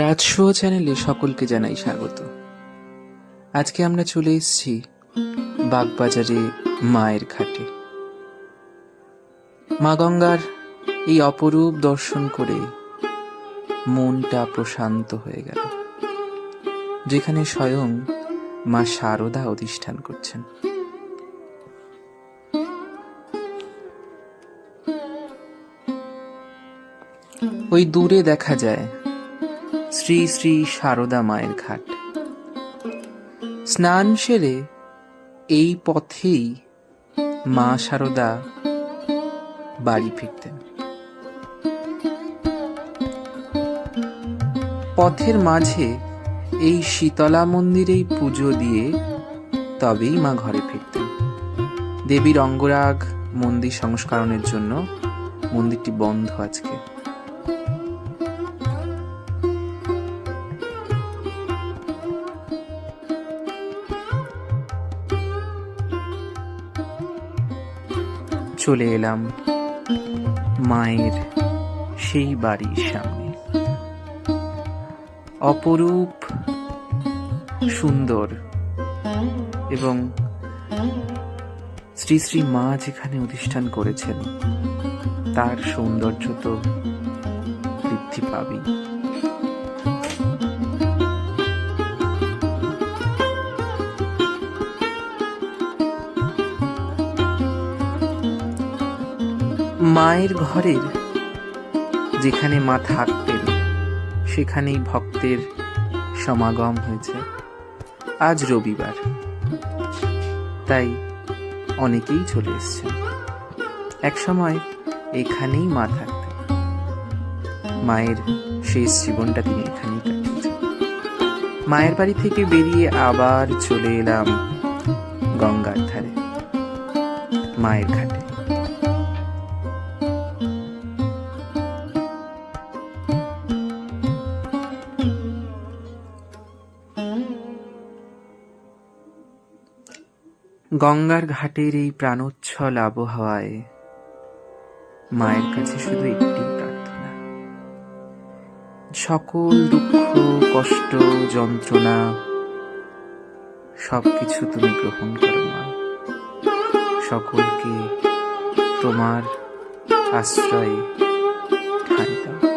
রাজশো চ্যানেলে সকলকে জানাই স্বাগত। আজকে আমরা চলে এসেছি বাগবাজারে মায়ের ঘাটে। মা গঙ্গার এই অপরূপ দর্শন করে মনটা প্রশান্ত হয়ে গেল, যেখানে স্বয়ং মা শারদা অধিষ্ঠান করছেন। ওই দূরে দেখা যায় শ্রী শ্রী সারদা মায়ের ঘাট। স্নান সেরে এই পথেই মা সারদা বাড়ি ফিরতেন। পথের মাঝে এই শীতলা মন্দিরেই পুজো দিয়ে তবেই মা ঘরে ফিরতেন। দেবীর অঙ্গরাগ মন্দির সংস্করণের জন্য মন্দিরটি বন্ধ আজকে। চলে এলাম মায়ের সেই বাড়ির সামনে। অপরূপ, সুন্দর এবং শ্রী শ্রী মা যেখানে অধিষ্ঠান করেছেন, তার সৌন্দর্য তো বৃদ্ধি পাবেই। মায়ের ঘরের যেখানে মা থাকতেন, সেখানেই ভক্তের সমাগম হয়েছে। আজ রবিবার। তাই অনেকেই চলে এসছেন। একসময় এখানেই মা থাকতেন। মায়ের শেষ জীবনটা তিনি এখানেই কাটিয়েছেন। মায়ের বাড়ি থেকে বেরিয়ে আবার চলে এলাম গঙ্গার ধারে, মায়ের ঘাটে। গঙ্গার ঘাটের এই প্রাণোচ্ছল আবহাওয়ায় মায়ের কাছে শুধু একটি প্রার্থনা। সকল দুঃখ, কষ্ট, যন্ত্রণা, সবকিছু তুমি গ্রহণ করো মা। সকলকে তোমার আশ্রয়ে দাও